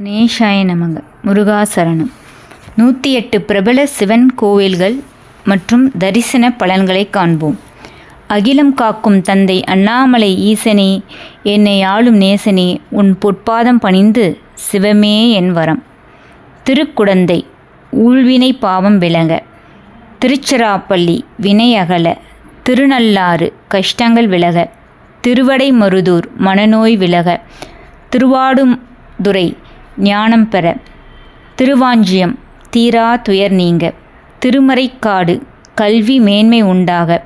கணேஷாய நமங்க முருகாசரணம். நூற்றி எட்டு பிரபல சிவன் கோவில்கள் மற்றும் தரிசன பலன்களை காண்போம். அகிலம் காக்கும் தந்தை அண்ணாமலை ஈசனே என்னை ஆளும் நேசனே உன் பொற்பாதம் பணிந்து சிவமே என் வரம். திருக்குடந்தை ஊழ்வினை பாவம் விளங்க. திருச்சிராப்பள்ளி வினை அகல. திருநள்ளாறு கஷ்டங்கள் விலக. திருவடைமருதூர் மனநோய் விலக. திருவாடுதுறை ஞானம் பெற. திருவாஞ்சியம் தீரா துயர் நீங்க. திருமறைக்காடு கல்வி மேன்மை உண்டாக.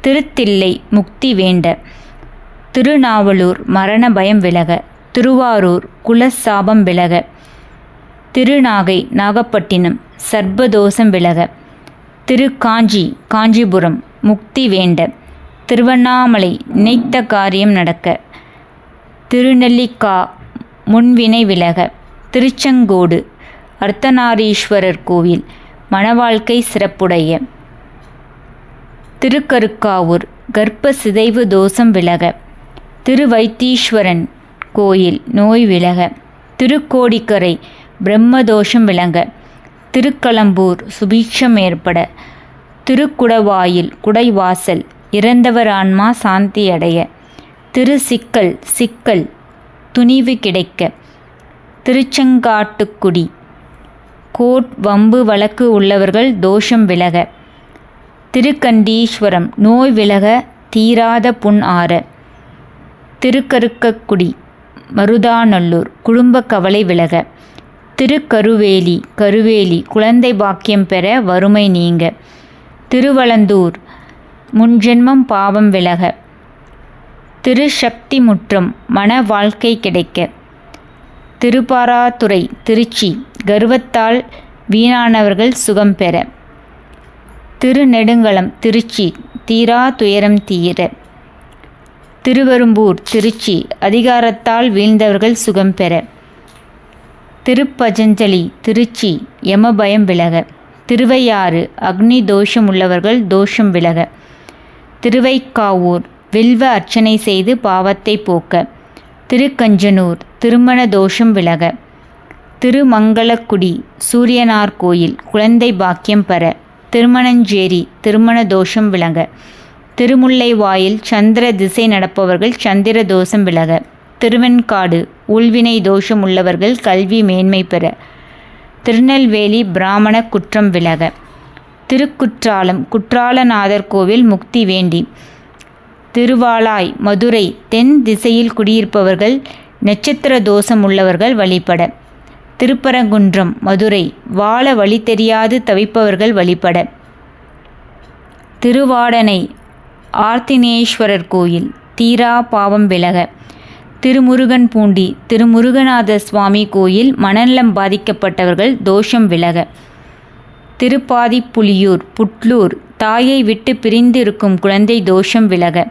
திருத்தில்லை முக்தி வேண்ட. திருநாவலூர் மரண பயம் விலக. திருவாரூர் குலசாபம் விலக. திருநாகை நாகப்பட்டினம் சர்ப்பதோஷம் விலக. திருக்காஞ்சி காஞ்சிபுரம் முக்தி வேண்ட. திருவண்ணாமலை நினைத்த காரியம் நடக்க. திருநெல்லிக்கா முன்வினை விலக. திருச்செங்கோடு அர்த்தநாரீஸ்வரர் கோவில் மணவாழ்க்கை சிறப்புடைய. திருக்கருக்காவூர் கர்ப்ப சிதைவு தோஷம் விலக. திருவைத்தீஸ்வரன் கோயில் நோய் விலக. திருக்கோடிக்கரை பிரம்மதோஷம் விளங்க. திருக்களம்பூர் சுபீட்சம் ஏற்பட. திருக்குடவாயில் குடைவாசல் இறந்தவர் ஆன்மா சாந்தி அடைய. திரு சிக்கல் சிக்கல் துணிவு கிடைக்க. திருச்செங்காட்டுக்குடி. கோட் வம்பு வழக்கு உள்ளவர்கள் தோஷம் விலக. திருக்கண்டீஸ்வரம் நோய் விலக தீராத புண் ஆற. திருக்கருக்கக்குடி மருதாநல்லூர் குடும்ப கவலை விலக. திருக்கருவேலி கருவேலி குழந்தை பாக்கியம் பெற வறுமை நீங்க. திருவளந்தூர் முன்ஜென்மம் பாவம் விலக. திருசக்தி முற்றம் மன வாழ்க்கை கிடைக்க. திருப்பாராத்துறை திருச்சி கர்வத்தால் வீணானவர்கள் சுகம் பெற. திருநெடுங்கலம் திருச்சி தீரா துயரம் தீர. திருவெரும்பூர் திருச்சி அதிகாரத்தால் வீழ்ந்தவர்கள் சுகம் பெற. திருப்பஜஞ்சலி திருச்சி யமபயம் விலக. திருவையாறு அக்னி தோஷம் உள்ளவர்கள் தோஷம் விலக. திருவைக்காவூர் வில்வ அர்ச்சனை செய்து பாவத்தை போக்க. திருக்கஞ்சனூர் திருமண தோஷம் விலக. திருமங்கலக்குடி சூரியனார் கோயில் குழந்தை பாக்கியம் பெற. திருமணஞ்சேரி திருமண தோஷம் விலக. திருமுல்லை வாயில் சந்திர திசை நடப்பவர்கள் சந்திர தோஷம் விலக. திருவெண்காடு உள்வினை தோஷம் உள்ளவர்கள் கல்வி மேன்மை பெற. திருநெல்வேலி பிராமண குற்றம் விலக. திருக்குற்றாலம் குற்றாலநாதர் கோவில் முக்தி வேண்டி. திருவாலாய் மதுரை தென் திசையில் குடியிருப்பவர்கள் நட்சத்திர தோஷம் உள்ளவர்கள் வழிபட. திருப்பரங்குன்றம் மதுரை வாழ வழி தெரியாது தவிப்பவர்கள் வழிபட. திருவாடனை ஆர்த்தினேஸ்வரர் கோயில் தீரா பாவம் விலக. திருமுருகன் பூண்டி திருமுருகநாத சுவாமி கோயில் மனநலம் பாதிக்கப்பட்டவர்கள் தோஷம் விலக. திருப்பாதிப்புலியூர் புட்லூர் தாயை விட்டு பிரிந்து இருக்கும் குழந்தை தோஷம் விலக.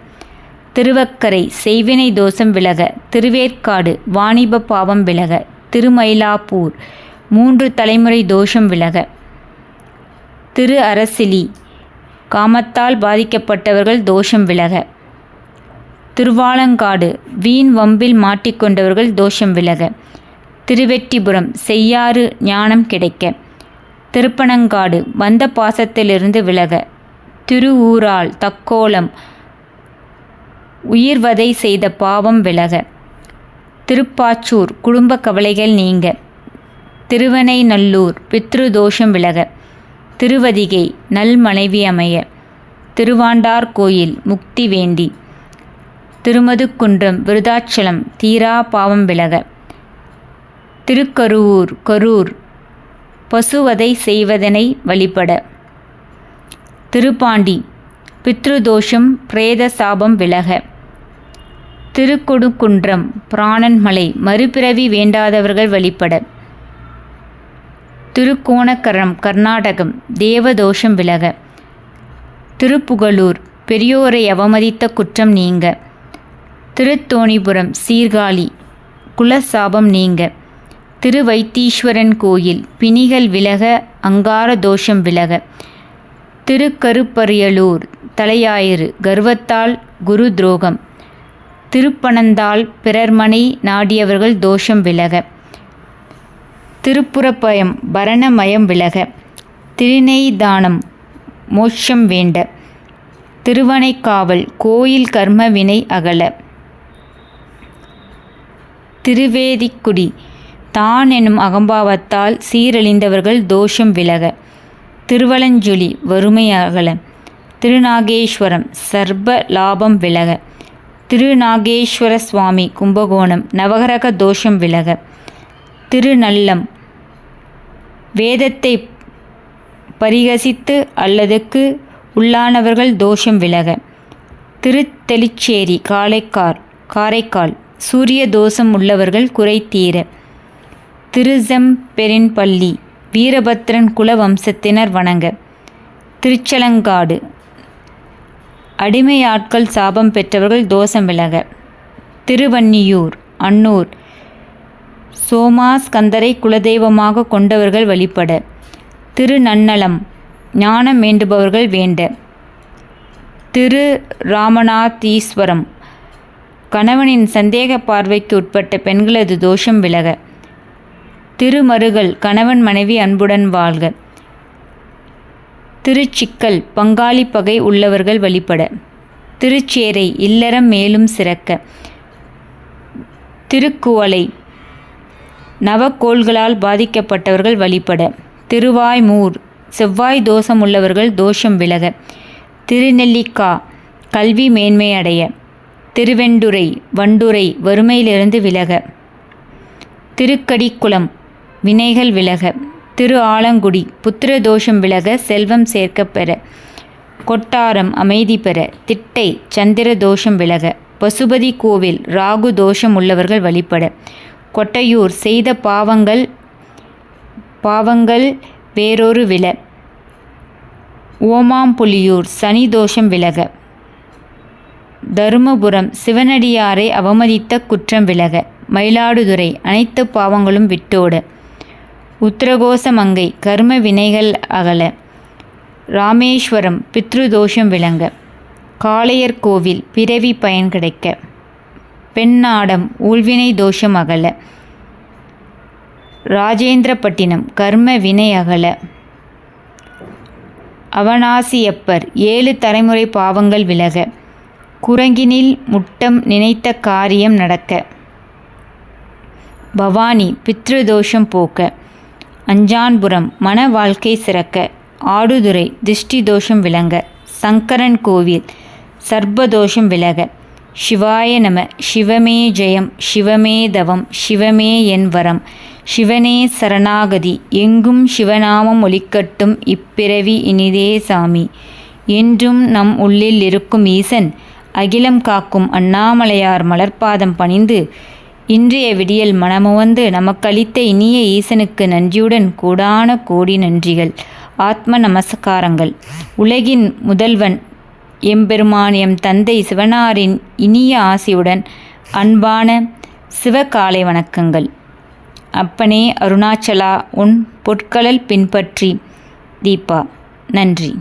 திருவக்கரை செய்வினை தோஷம் விலக திருவேற்காடு வாணிப பாவம் விலக திருமயிலாப்பூர் மூன்று தலைமுறை தோஷம் விலக. திரு அரசிலி காமத்தால் பாதிக்கப்பட்டவர்கள் தோஷம் விலக. திருவாலங்காடு வீண் வம்பில் மாட்டிக்கொண்டவர்கள் தோஷம் விலக. திருவெட்டிபுரம் செய்யாறு ஞானம் கிடைக்க. திருப்பனங்காடு வந்த பாசத்திலிருந்து விலக. திருவூரால் தக்கோலம் உயிர்வதை செய்த பாவம் விலக. திருப்பாச்சூர் குடும்ப கவலைகள் நீங்க. திருவனைநல்லூர் பித்ருதோஷம் விலக. திருவதிகை நல் மனைவி அமைய. திருவாண்டார் கோயில் முக்தி வேண்டி. திருமதுக்குன்றம் விருதாச்சலம் தீரா பாவம் விலக. திருக்கருவூர் கரூர் பசுவதை செய்வதனை வழிபட. திருப்பாண்டி பித்ருதோஷம் பிரேத சாபம் விலக. திருக்கொடுக்குன்றம் பிராணன்மலை மறுபிறவி வேண்டாதவர்கள் வழிபட. திருக்கோணக்கரம் கர்நாடகம் தேவதோஷம் விலக. திருப்புகலூர் பெரியோரை அவமதித்த குற்றம் நீங்க. திருத்தோணிபுரம் சீர்காழி குலசாபம் நீங்க. திருவைத்தீஸ்வரன் கோயில் பிணிகள் விலக அங்கார தோஷம் விலக. திருக்கருப்பரியலூர் தலையாயிறு கர்வத்தால் குரு துரோகம். திருப்பனந்தாள் பிறர்மனை நாடியவர்கள் தோஷம் விலக. திருப்புறப்பயம் பரணமயம் விலக. திருநெய்தானம் மோட்சம் வேண்ட. திருவனைக்காவல் கோயில் கர்ம வினை அகல. திருவேதிக்குடி தான் எனும் அகம்பாவத்தால் சீரழிந்தவர்கள் தோஷம் விலக. திருவலஞ்சொலி வறுமை அகல. திருநாகேஸ்வரம் சர்ப லாபம் விலக. திருநாகேஸ்வர சுவாமி கும்பகோணம் நவகரக தோஷம் விலக. திருநல்லம் வேதத்தை பரிகசித்து அல்லதுக்கு உள்ளானவர்கள் தோஷம் விலக. திருத்தெலிச்சேரி காலைக்கார் காரைக்கால். சூரிய தோஷம் உள்ளவர்கள் குறை தீர. திருசெம்பெரின்பள்ளி வீரபத்ரன் குல வம்சத்தினர் வணங்க. திருச்சலங்காடு. அடிமையாட்கள் சாபம் பெற்றவர்கள் தோஷம் விலக திருவன்னியூர் அன்னூர் சோமாஸ்கந்தரை குலதெய்வமாக கொண்டவர்கள் வழிபட. திருநன்னலம் ஞானம் வேண்டுபவர்கள் வேண்ட. திரு ராமநாதீஸ்வரம் கணவனின் சந்தேக பார்வைக்கு உட்பட்ட பெண்களது தோஷம் விலக. திருமருகள் கணவன் மனைவி அன்புடன் வாழ்க. திருச்சிக்கல் பங்காளி பகை உள்ளவர்கள் வழிபட. திருச்சேரை இல்லறம் மேலும் சிறக்க. திருக்குவளை நவக்கோள்களால் பாதிக்கப்பட்டவர்கள் வழிபட. திருவாய்மூர் செவ்வாய் தோஷம் உள்ளவர்கள் தோஷம் விலக. திருநெல்லிக்கா கல்வி மேன்மை அடைய. திருவெண்டுரை வண்டுரை வறுமையிலிருந்து விலக. திருக்கடிக்குளம் வினைகள் விலக. திரு ஆலங்குடி புத்திர தோஷம் விலக செல்வம் சேர்க்கப் பெற கொட்டாரம் அமைதி பெற திட்டை சந்திர தோஷம் விலக பசுபதி கோவில் ராகு தோஷம் உள்ளவர்கள் வழிபட கொட்டையூர் செய்த பாவங்கள் பாவங்கள் வேறொரு வில ஓமாம்புலியூர் சனி தோஷம் விலக தருமபுரம் சிவனடியாரை அவமதித்த குற்றம் விலக மயிலாடுதுறை அனைத்து பாவங்களும் விட்டோட உத்தரகோசமங்கை கர்ம வினைகள் அகல. ராமேஸ்வரம் பித்ருதோஷம் விளங்க. காளையர் கோவில் பிறவி பயன் கிடைக்க. பெண்ணாடம் ஊழ்வினை தோஷம் அகல. ராஜேந்திரப்பட்டினம் கர்ம வினை அகல. அவனாசியப்பர் ஏழு தலைமுறை பாவங்கள் விலக. குரங்கினில் முட்டம் நினைத்த காரியம் நடக்க. பவானி பித்ருதோஷம் போக்க. அஞ்சான்புரம் மன வாழ்க்கை சிறக்க ஆடுதுறை திஷ்டி தோஷம் விளங்க சங்கரன் கோவில் சர்பதோஷம் விலக சிவாய நம சிவமே ஜெயம் சிவமே தவம் சிவமே என் வரம் சிவனே சரணாகதி எங்கும் சிவநாமம் ஒலிக்கட்டும் இப்பிறவி இனிதே சாமி. என்றும் நம் உள்ளில் இருக்கும் ஈசன் அகிலம் காக்கும் அண்ணாமலையார் மலர்பாதம் பணிந்து இன்றைய விடியல் மனமுவந்து நமக்களித்த இனிய ஈசனுக்கு நன்றியுடன் கூடான கோடி நன்றிகள். ஆத்ம நமஸ்காரங்கள். உலகின் முதல்வன் எம்பெருமான் எம் தந்தை சிவனாரின் இனிய ஆசியுடன் அன்பான சிவகாலை வணக்கங்கள். அப்பனே அருணாச்சலா உன் பொற்களல் பின்பற்றி தீபா. நன்றி.